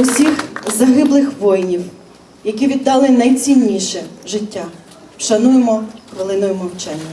усіх загиблих воїнів, які віддали найцінніше життя. Вшануємо хвилиною мовчання.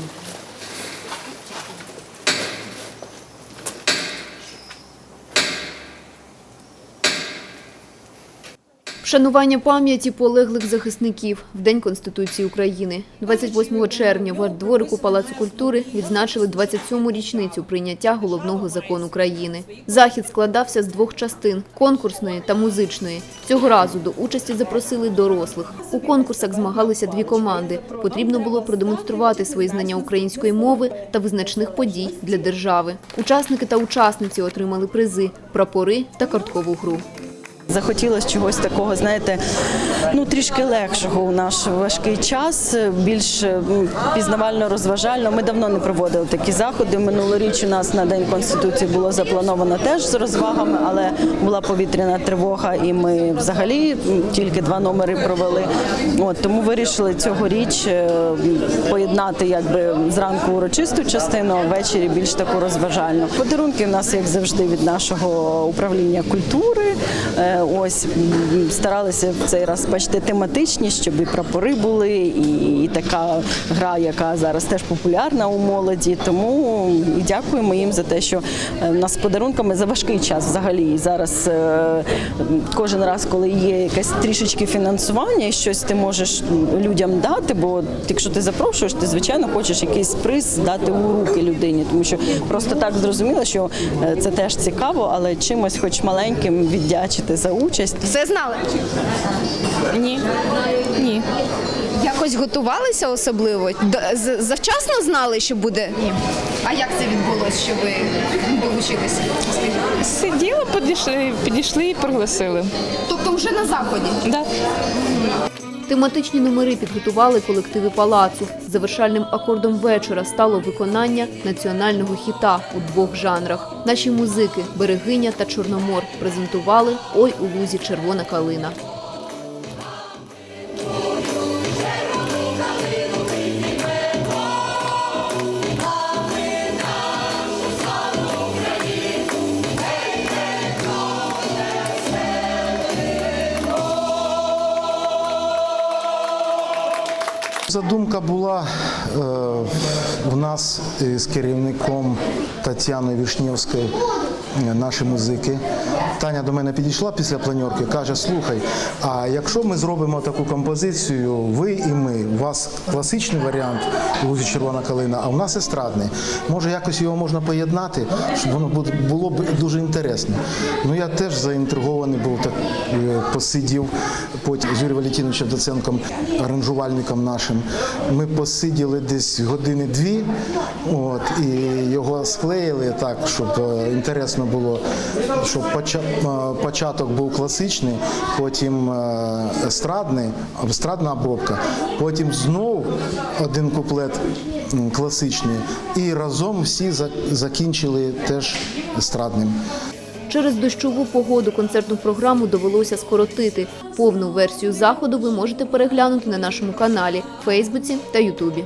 Вшанування пам'яті полеглих захисників в День Конституції України. 28 червня в арт-дворику Палацу культури відзначили 27-му річницю прийняття головного закону країни. Захід складався з двох частин – конкурсної та музичної. Цього разу до участі запросили дорослих. У конкурсах змагалися дві команди. Потрібно було продемонструвати свої знання української мови та визначних подій для держави. Учасники та учасниці отримали призи – прапори та карткову гру. Захотілося чогось такого, знаєте, ну трішки легшого у наш важкий час, більш пізнавально розважально. Ми давно не проводили такі заходи. Минулоріч у нас на День Конституції було заплановано теж з розвагами, але була повітряна тривога, і ми взагалі тільки два номери провели. От тому вирішили цьогоріч е, поєднати якби зранку урочисту частину, а ввечері більш таку розважальну. Подарунки у нас, як завжди, від нашого управління культури. Ось старалися в цей раз бачити тематичні, щоб і прапори були, і, така гра, яка зараз теж популярна у молоді. Тому дякуємо їм за те, що е, нас подарунками за важкий час взагалі. Зараз е, кожен раз, коли є якесь трішечки фінансування, і щось ти можеш людям дати, бо якщо ти запрошуєш, ти звичайно хочеш якийсь приз дати у руки людині, тому що просто так зрозуміло, що е, це теж цікаво, але чимось, хоч маленьким, віддячити за участь. Все знали? Ні. Ні. Якось готувалися особливо? Д- з- Завчасно знали, що буде? Ні. А як це відбулося, що ви долучилися? Сиділи, підійшли, підійшли і пригласили. Тобто вже на заході? Да. Тематичні номери підготували колективи палацу. Завершальним акордом вечора стало виконання національного хіта у двох жанрах. Наші музики Берегиня та Чорномор презентували Ой у лузі червона калина. Задумка була е, у нас з керівником Тетяною Вишнєвською, е, наші музики. Таня до мене підійшла після планерки, каже: слухай, а якщо ми зробимо таку композицію, ви і ми, у вас класичний варіант «Лузі червона калина, а у нас естрадний. Може, якось його можна поєднати, щоб воно було б дуже інтересно. Ну я теж заінтригований був, так е, посидів потім з Юрієм Валентиновичем Доценком, аранжувальником нашим. Ми посиділи десь години дві, от, і його склеїли так, щоб е, інтересно було, щоб поча- е, початок був класичний, потім е, естрадний, естрадна обробка, потім знов один куплет класичний, і разом всі закінчили теж естрадним. Через дощову погоду концертну програму довелося скоротити. Повну версію заходу ви можете переглянути на нашому каналі, Фейсбуці та Ютубі.